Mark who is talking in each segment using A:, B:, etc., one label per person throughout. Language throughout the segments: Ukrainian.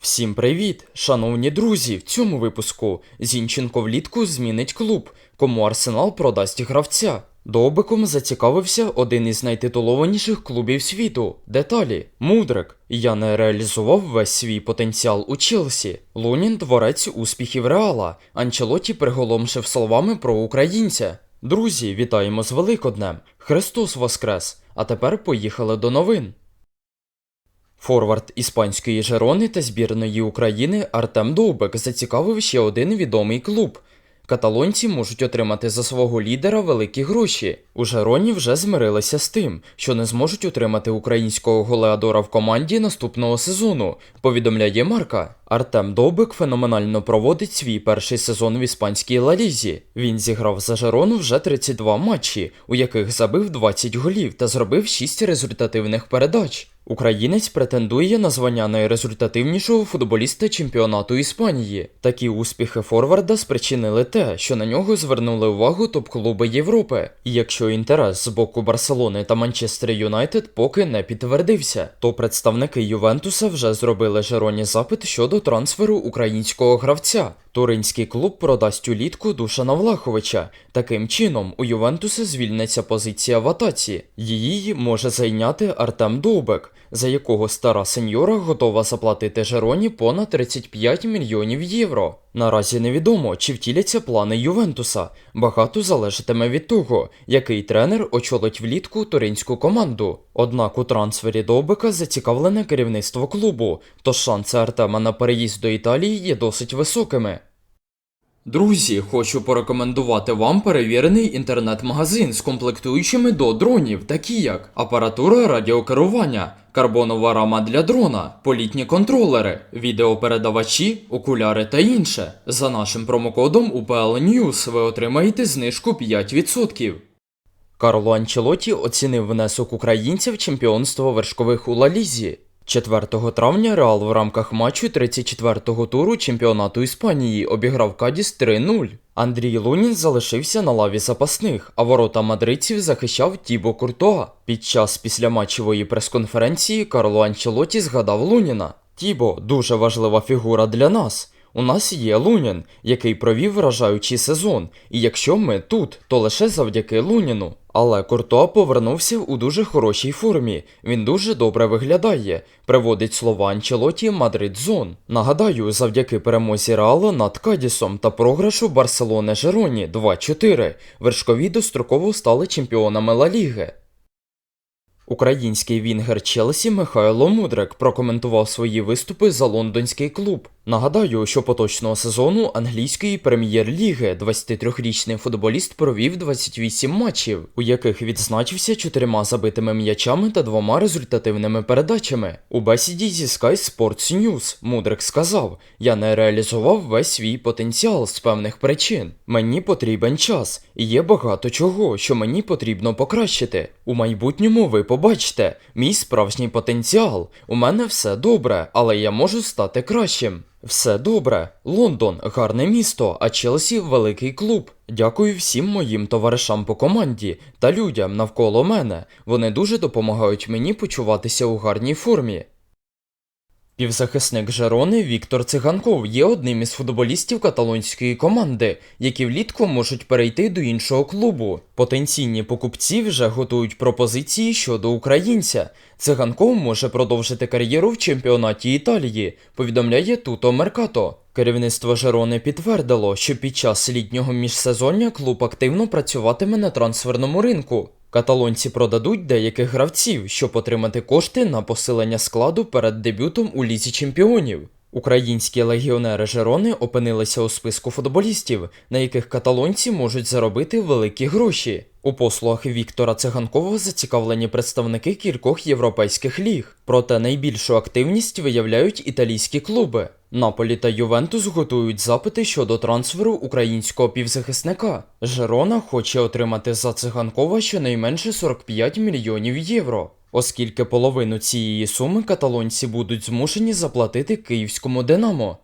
A: Всім привіт, шановні друзі! В цьому випуску Зінченко влітку змінить клуб, кому Арсенал продасть гравця. Довбиком зацікавився один із найтитулованіших клубів світу. Деталі Мудрик. Я не реалізував весь свій потенціал у Челсі. Лунін творець успіхів Реала. Анчелоті приголомшив словами про українця. Друзі, вітаємо з Великоднем! Христос Воскрес! А тепер поїхали до новин. Форвард іспанської Жерони та збірної України Артем Довбек зацікавив ще один відомий клуб. Каталонці можуть отримати за свого лідера великі гроші. У Жероні вже змирилися з тим, що не зможуть отримати українського голеадора в команді наступного сезону, повідомляє Марка. Артем Довбик феноменально проводить свій перший сезон в іспанській Лалізі. Він зіграв за Жерону вже 32 матчі, у яких забив 20 голів та зробив 6 результативних передач. Українець претендує на звання найрезультативнішого футболіста чемпіонату Іспанії. Такі успіхи Форварда спричинили те, що на нього звернули увагу топ-клуби Європи. І якщо інтерес з боку Барселони та Манчестер Юнайтед поки не підтвердився, то представники Ювентуса вже зробили Жероні запит щодо трансферу українського гравця. Туринський клуб продасть улітку Душана Влаховича. Таким чином, у Ювентуса звільниться позиція в атаці. Її може зайняти Артем Довбек, за якого стара сеньора готова заплатити Жероні понад 35 мільйонів євро. Наразі невідомо, чи втіляться плани Ювентуса. Багато залежатиме від того, який тренер очолить влітку туринську команду. Однак у трансфері Довбека зацікавлене керівництво клубу, тож шанси Артема на переїзд до Італії є досить високими. Друзі, хочу порекомендувати вам перевірений інтернет-магазин з комплектуючими до дронів, такі як апаратура радіокерування, карбонова рама для дрона, політні контролери, відеопередавачі, окуляри та інше. За нашим промокодом UPL News ви отримаєте знижку 5%. Карло Анчелоті оцінив внесок українця в чемпіонство вершкових у Лалізі. 4 травня Реал в рамках матчу 34-го туру чемпіонату Іспанії обіграв Кадіс 3-0. Андрій Лунін залишився на лаві запасних, а ворота мадридців захищав Тібо Куртоа. Під час післяматчевої прес-конференції Карло Анчелоті згадав Луніна. Тібо дуже важлива фігура для нас. У нас є Лунін, який провів вражаючий сезон, і якщо ми тут, то лише завдяки Луніну. Але Куртуа повернувся у дуже хорошій формі. Він дуже добре виглядає. Приводить слова Анчелоті Мадрид Зон. Нагадаю, завдяки перемозі Реала над Кадісом та програшу Барселони Жероні 2-4. Вершкові достроково стали чемпіонами Ла Ліги. Український вінгер Челсі Михайло Мудрик прокоментував свої виступи за лондонський клуб. Нагадаю, що поточного сезону англійської прем'єр-ліги 23-річний футболіст провів 28 матчів, у яких відзначився чотирма забитими м'ячами та двома результативними передачами. У бесіді зі Sky Sports News Мудрик сказав: Я не реалізував весь свій потенціал з певних причин. Мені потрібен час, і є багато чого, що мені потрібно покращити. У майбутньому ви побачите мій справжній потенціал. У мене все добре, але я можу стати кращим. Все добре. Лондон гарне місто, а Челсі великий клуб. Дякую всім моїм товаришам по команді та людям навколо мене. Вони дуже допомагають мені почуватися у гарній формі. Півзахисник Жерони Віктор Циганков є одним із футболістів каталонської команди, які влітку можуть перейти до іншого клубу. Потенційні покупці вже готують пропозиції щодо українця. Циганков може продовжити кар'єру в чемпіонаті Італії, повідомляє Туто Меркато. Керівництво Жерони підтвердило, що під час літнього міжсезоння клуб активно працюватиме на трансферному ринку. Каталонці продадуть деяких гравців, щоб отримати кошти на посилення складу перед дебютом у лізі чемпіонів. Українські легіонери Жерони опинилися у списку футболістів, на яких каталонці можуть заробити великі гроші. У послугах Віктора Циганкова зацікавлені представники кількох європейських ліг, проте найбільшу активність виявляють італійські клуби. Наполі та Ювентус готують запити щодо трансферу українського півзахисника. Жерона хоче отримати за циганкова щонайменше 45 мільйонів євро, оскільки половину цієї суми каталонці будуть змушені заплатити київському Динамо.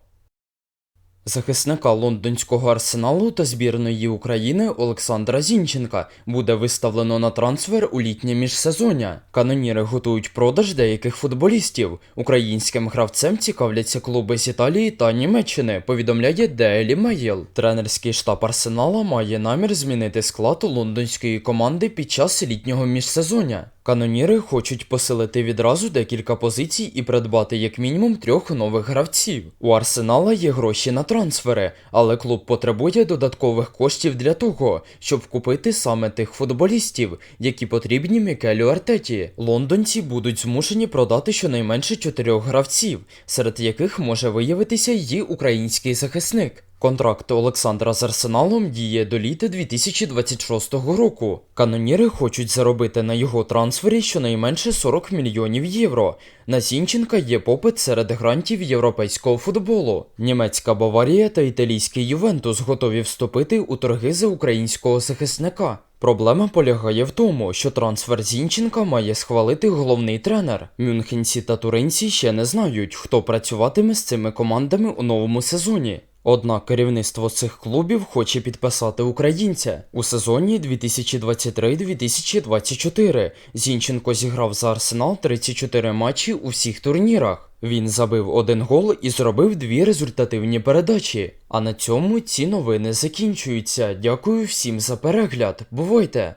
A: Захисника лондонського арсеналу та збірної України Олександра Зінченка буде виставлено на трансфер у літнє міжсезоння. Каноніри готують продаж деяких футболістів. Українським гравцем цікавляться клуби з Італії та Німеччини, повідомляє Daily Mail. Тренерський штаб Арсенала має намір змінити склад лондонської команди під час літнього міжсезоння. Каноніри хочуть посилити відразу декілька позицій і придбати як мінімум трьох нових гравців. У Арсенала є гроші на трансфери, але клуб потребує додаткових коштів для того, щоб купити саме тих футболістів, які потрібні Мікелю Артеті. Лондонці будуть змушені продати щонайменше чотирьох гравців, серед яких може виявитися її український захисник. Контракт Олександра з Арсеналом діє до літа 2026 року. Каноніри хочуть заробити на його трансфері щонайменше 40 мільйонів євро. На Сінченка є попит серед грантів європейського футболу. Німецька Баварія та італійський Ювентус готові вступити у торги за українського захисника. Проблема полягає в тому, що трансфер Зінченка має схвалити головний тренер. Мюнхенці та туринці ще не знають, хто працюватиме з цими командами у новому сезоні. Однак керівництво цих клубів хоче підписати українця. У сезоні 2023-2024 Зінченко зіграв за Арсенал 34 матчі у всіх турнірах. Він забив один гол і зробив дві результативні передачі. А на цьому ці новини закінчуються. Дякую всім за перегляд. Бувайте!